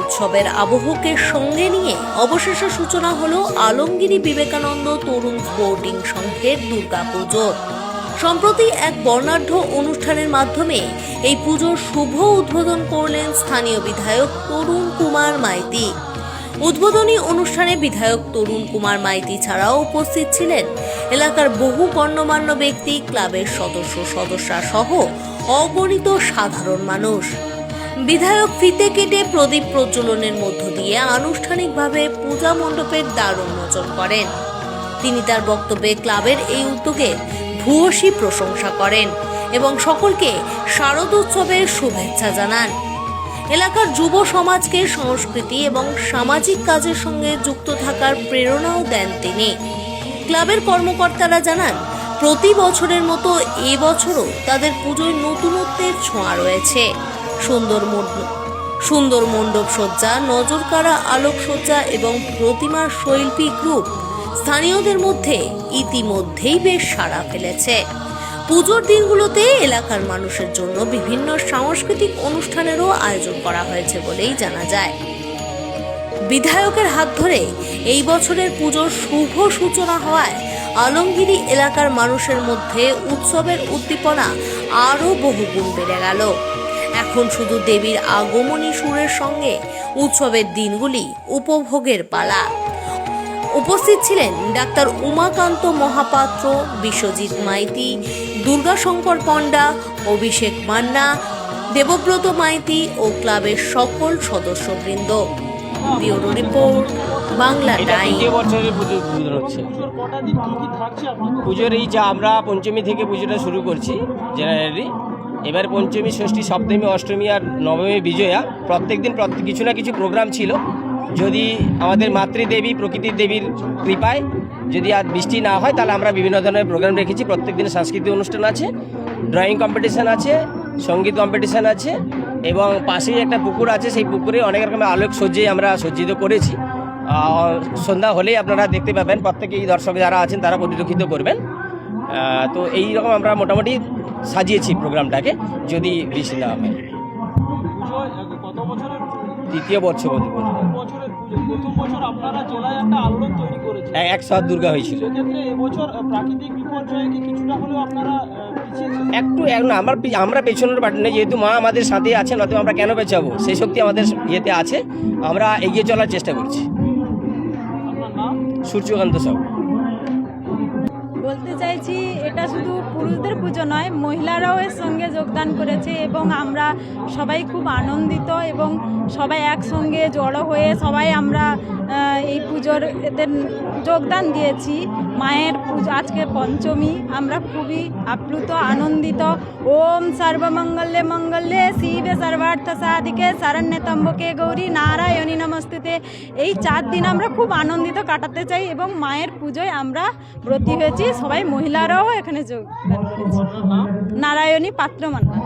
উৎসবের আবহকে সঙ্গে নিয়ে অবশেষে সূচনা হল আলমগিরি বিবেকানন্দ তরুণ স্পোর্টিং সংঘের দুর্গাপুজো। সম্প্রতি এক বর্ণাঢ্য অনুষ্ঠানের মাধ্যমে এই পুজোর শুভ উদ্বোধন করলেন স্থানীয় বিধায়ক তরুণ কুমার মাইতি। উদ্বোধনী অনুষ্ঠানে বিধায়ক তরুণ কুমার মাইতি ছাড়াও উপস্থিত ছিলেন এলাকার বহু গণ্যমান্য ব্যক্তি, ক্লাবের সদস্য, সদস্যা সহ অগণিত সাধারণ মানুষ। বিধায়ক ফিতে কেটে প্রদীপ প্রজ্বলনের মধ্য দিয়ে আনুষ্ঠানিকভাবে পূজা মণ্ডপের দ্বার উন্মোচন করেন। তিনি তার বক্তব্যে ক্লাবের এই উদ্যোগে ভূয়সী প্রশংসা করেন এবং সকলকে শারদোৎসবের শুভেচ্ছা জানান। এলাকার যুব সমাজকে সংস্কৃতি এবং সামাজিক কাজের সঙ্গে যুক্ত থাকার প্রেরণাও দেন তিনি। ক্লাবের কর্মকর্তারা জানান, প্রতি বছরের মতো এবছরও তাদের পুজোয় নতুনত্বের ছোঁয়া রয়েছে। সুন্দর মণ্ডপ সুন্দর মণ্ডপ সজ্জা, নজরকাড়া আলোকসজ্জা এবং প্রতিমার শৈল্পিক গ্রুপ স্থানীয়দের মধ্যে ইতিমধ্যেই বেশ সাড়া ফেলেছে। পুজোর দিনগুলোতে এলাকার মানুষের জন্য বিভিন্ন সাংস্কৃতিক অনুষ্ঠানেরও আয়োজন করা হয়েছে বলেই জানা যায়। বিধায়কের হাত ধরে এই বছরের পুজোর শুভ সূচনা হওয়ায় আলমগিরি এলাকার মানুষের মধ্যে উৎসবের উদ্দীপনা আরও বহুগুণ বেড়ে গেল। এখন শুধু দেবীর আগমনী সুরের সঙ্গে উৎসবের দিনগুলি উপভোগের পালা। উপস্থিত ছিলেন ডাক্তার উমাকান্ত মহাপাত্র বিশ্বজিৎ মাইতি দুর্গাশঙ্কর পণ্ডা অভিষেক মান্না দেবব্রত মাইতি ও ক্লাবের সকল সদস্যবৃন্দ। Bureau report Bangla time. বছরের পুজো পুজো হচ্ছে। পুজোর কটা দিন কি কি থাকছে আপনাদের? পুজোর এই যা আমরা পঞ্চমী থেকে পুজোটা শুরু করছি জেনারেলি এবার পঞ্চমী, ষষ্ঠী, সপ্তমী, অষ্টমী আর নবমী বিজয়া প্রত্যেক দিন কিছু না কিছু প্রোগ্রাম ছিল। যদি আমাদের মাতৃদেবী, প্রকৃতির দেবীর কৃপায় যদি আর বৃষ্টি না হয়, তাহলে আমরা বিভিন্ন ধরনের প্রোগ্রাম রেখেছি। প্রত্যেক দিন সাংস্কৃতিক অনুষ্ঠান আছে ড্রয়িং কম্পিটিশান আছে, সংগীত কম্পিটিশান আছে, এবং পাশেই একটা পুকুর আছে। সেই পুকুরে অনেক রকমের আলোক সজ্জায় আমরা সজ্জিত করেছি। সন্ধ্যা হলেই আপনারা দেখতে পাবেন, প্রত্যেকেই দর্শক যারা আছেন, তারা পরিলক্ষিত করবেন। তো এই রকম আমরা মোটামুটি সাজিয়েছি প্রোগ্রামটাকে, যদি বৃষ্টি না হয়। এক- তৃতীয় বছর একশো হাত দুর্গা হয়েছিল। একটু আমরা আমরা পেছনের পার্টি নেই যেহেতু মা আমাদের সাথে আছেন, অতএব আমরা কেন পেছাবো? সেই শক্তি আমাদের ইয়েতে আছে। আমরা এগিয়ে চলার চেষ্টা করছি। সূর্যকান্ত সব বলতে এটা শুধু পুরুষদের পুজো নয়, মহিলারাও এর সঙ্গে যোগদান করেছে এবং আমরা সবাই খুব আনন্দিত এবং সবাই একসঙ্গে জড়ো হয়ে সবাই আমরা এই পুজোর এতে যোগদান দিয়েছি। মায়ের পুজো, আজকে পঞ্চমী, আমরা খুবই আপ্লুত, আনন্দিত। ওম সর্বমঙ্গলে মঙ্গলে, শিবে সর্বার্থ সাধিকে শরণ্যতম্বকে গৌরী নারায়ণী নমস্তুতে। এই চার দিন আমরা খুব আনন্দিত কাটাতে চাই এবং মায়ের পুজোয় আমরা ব্রতী হয়েছি। সবাই মহিলারাও এখানে যোগদান করেছি নারায়ণী পাত্র মান্না।